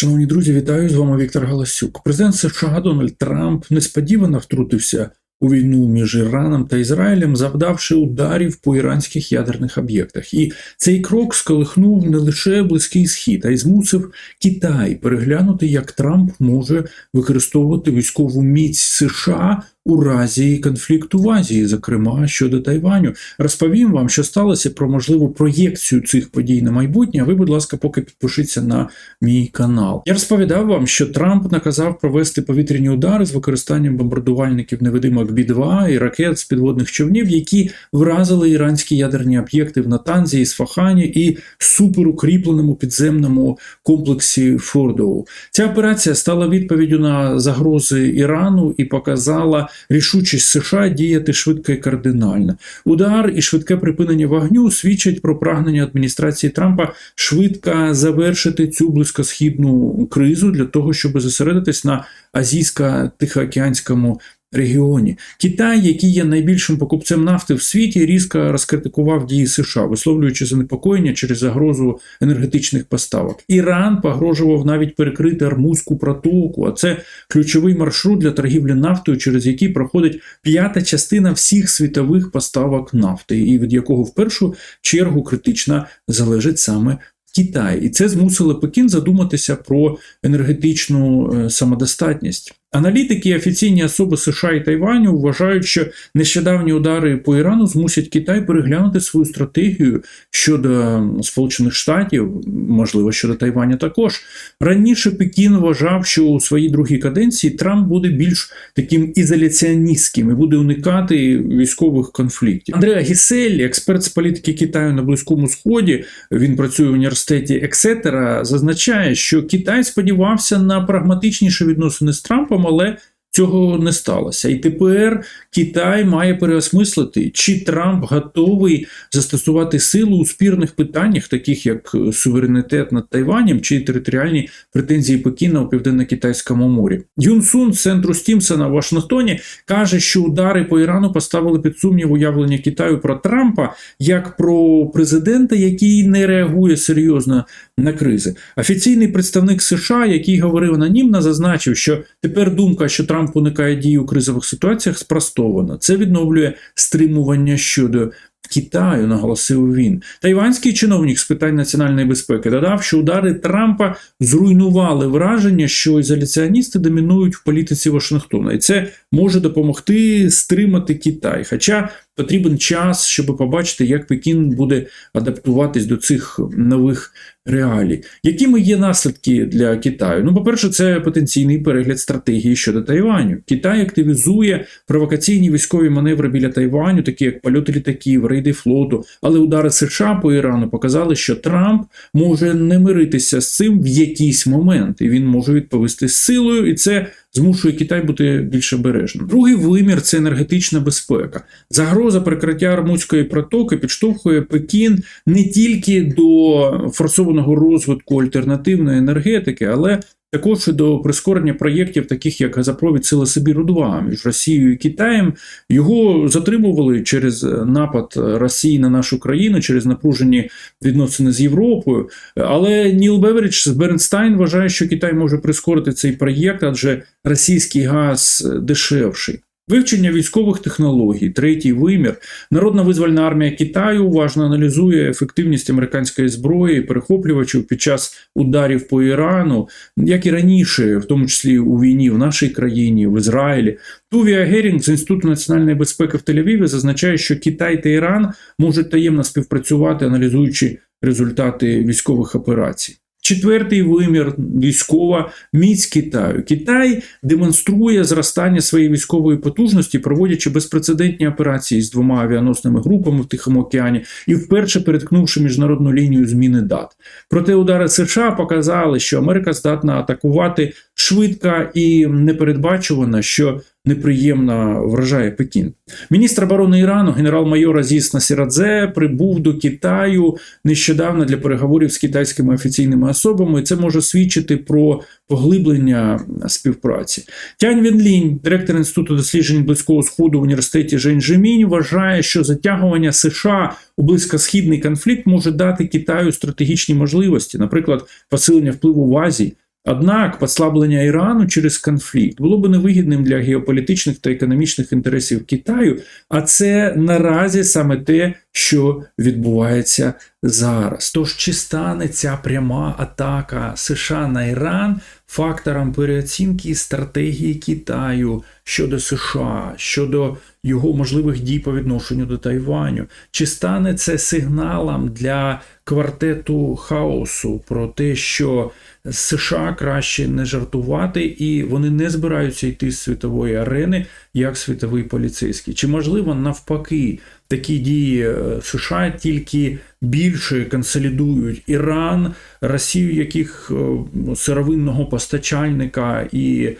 Шановні друзі, вітаю з вами Віктор Галасюк. Президент США Дональд Трамп несподівано втрутився у війну між Іраном та Ізраїлем, завдавши ударів по іранських ядерних об'єктах. І цей крок сколихнув не лише близький схід, а й змусив Китай переглянути, як Трамп може використовувати військову міць США у разі конфлікту в Азії, зокрема щодо Тайваню. Розповім вам, що сталося про можливу проєкцію цих подій на майбутнє. А ви, будь ласка, поки підпишіться на мій канал. Я розповідав вам, що Трамп наказав провести повітряні удари з використанням бомбардувальників невидимок Бі-2 і ракет з підводних човнів, які вразили іранські ядерні об'єкти в Натанзі, Ісфахані і суперукріпленому підземному комплексі Фордоу. Ця операція стала відповіддю на загрози Ірану і показала рішучість США діяти швидко і кардинально. Удар і швидке припинення вогню свідчать про прагнення адміністрації Трампа швидко завершити цю близькосхідну кризу для того, щоб зосередитись на азійсько-тихоокеанському регіоні. Китай, який є найбільшим покупцем нафти в світі, різко розкритикував дії США, висловлюючи занепокоєння через загрозу енергетичних поставок. Іран погрожував навіть перекрити Армузьку протоку, а це ключовий маршрут для торгівлі нафтою, через який проходить п'ята частина всіх світових поставок нафти, і від якого в першу чергу критично залежить саме. Китай, і це змусило Пекін задуматися про енергетичну е, самодостатність. Аналітики і офіційні особи США і Тайваню вважають, що нещодавні удари по Ірану змусять Китай переглянути свою стратегію щодо Сполучених Штатів, можливо, щодо Тайваня також. Раніше Пекін вважав, що у своїй другій каденції Трамп буде більш таким ізоляціоністським і буде уникати військових конфліктів. Андреа Гісель, експерт з політики Китаю на Близькому Сході, він працює в університеті Ексетера, зазначає, що Китай сподівався на прагматичніші відносини з Трампом але цього не сталося. І тепер Китай має переосмислити, чи Трамп готовий застосувати силу у спірних питаннях, таких як суверенітет над Тайванем чи територіальні претензії Пекіна у південно-китайському морі. Юн Сун з центру Стімсона в Вашингтоні каже, що удари по Ірану поставили під сумнів уявлення Китаю про Трампа як про президента, який не реагує серйозно на кризи. Офіційний представник США, який говорив анонімно, зазначив, що тепер думка, що Трамп уникає дії у кризових ситуаціях, спростована. Це відновлює стримування щодо. Китаю наголосив він. Тайванський чиновник з питань національної безпеки додав, що удари Трампа зруйнували враження, що ізоляціоністи домінують в політиці Вашингтона, і це може допомогти стримати Китай. Хоча потрібен час, щоб побачити, як Пекін буде адаптуватись до цих нових реалій. Якими є наслідки для Китаю? Ну, по-перше, це потенційний перегляд стратегії щодо Тайваню. Китай активізує провокаційні військові маневри біля Тайваню, такі як польоти літаків, рейди флоту. Але удари США по Ірану показали, що Трамп може не миритися з цим в якийсь момент, і він може відповісти силою, і це змушує Китай бути більш обережним. Другий вимір це енергетична безпека. Загроза прикриття Армузької протоки підштовхує Пекін не тільки до форсованого розвитку альтернативної енергетики, але також до прискорення проєктів, таких як газопровід Сила Сибіру 2 між Росією і Китаєм. Його затримували через напад Росії на нашу країну, через напружені відносини з Європою. Але Ніл Беверідж з Бернстайн вважає, що Китай може прискорити цей проєкт, адже російський газ дешевший. Вивчення військових технологій, третій вимір. Народна визвольна армія Китаю уважно аналізує ефективність американської зброї, перехоплювачів під час ударів по Ірану, як і раніше, в тому числі у війні в нашій країні, в Ізраїлі. Тувія Герінг з Інституту національної безпеки в Тель-Авіві зазначає, що Китай та Іран можуть таємно співпрацювати, аналізуючи результати військових операцій. Четвертий вимір військова міць Китаю. Китай демонструє зростання своєї військової потужності, проводячи безпрецедентні операції з двома авіаносними групами в Тихому океані і вперше переткнувши міжнародну лінію зміни дат. Проте удари США показали, що Америка здатна атакувати швидко і непередбачувано, що неприємно вражає Пекін. Міністр оборони Ірану, генерал-майор Азіс Насірадзе, прибув до Китаю нещодавно для переговорів з китайськими офіційними особами. і Це може свідчити про поглиблення співпраці. Тянь Вінлінь, директор інституту досліджень близького сходу в університеті Жень-Жемінь, вважає, що затягування США у близькосхідний конфлікт може дати Китаю стратегічні можливості, наприклад, посилення впливу в Азії. Однак послаблення Ірану через конфлікт було б невигідним для геополітичних та економічних інтересів Китаю, а це наразі саме те, що відбувається зараз. Тож чи стане ця пряма атака США на Іран фактором переоцінки стратегії Китаю щодо США, щодо його можливих дій по відношенню до Тайваню? Чи стане це сигналом для квартету хаосу про те, що США краще не жартувати, і вони не збираються йти з світової арени як світовий поліцейський? Чи можливо навпаки такі дії е, США тільки більше консолідують Іран, Росію, яких е, сировинного постачальника і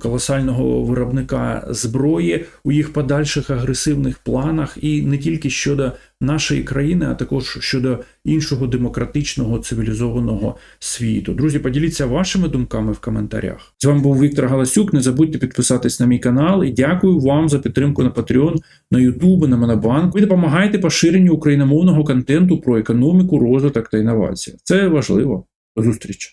колосального виробника зброї у їх подальших агресивних планах, і не тільки щодо нашої країни, а також щодо іншого демократичного цивілізованого світу. Друзі, поділіться вашими думками в коментарях. З вами був Віктор Галасюк. Не забудьте підписатись на мій канал і дякую вам за підтримку на Patreon, на YouTube, на Монобанк. Ви допомагаєте поширенню україномовного контенту про економіку, розвиток та інновації. Це важливо. До зустрічі!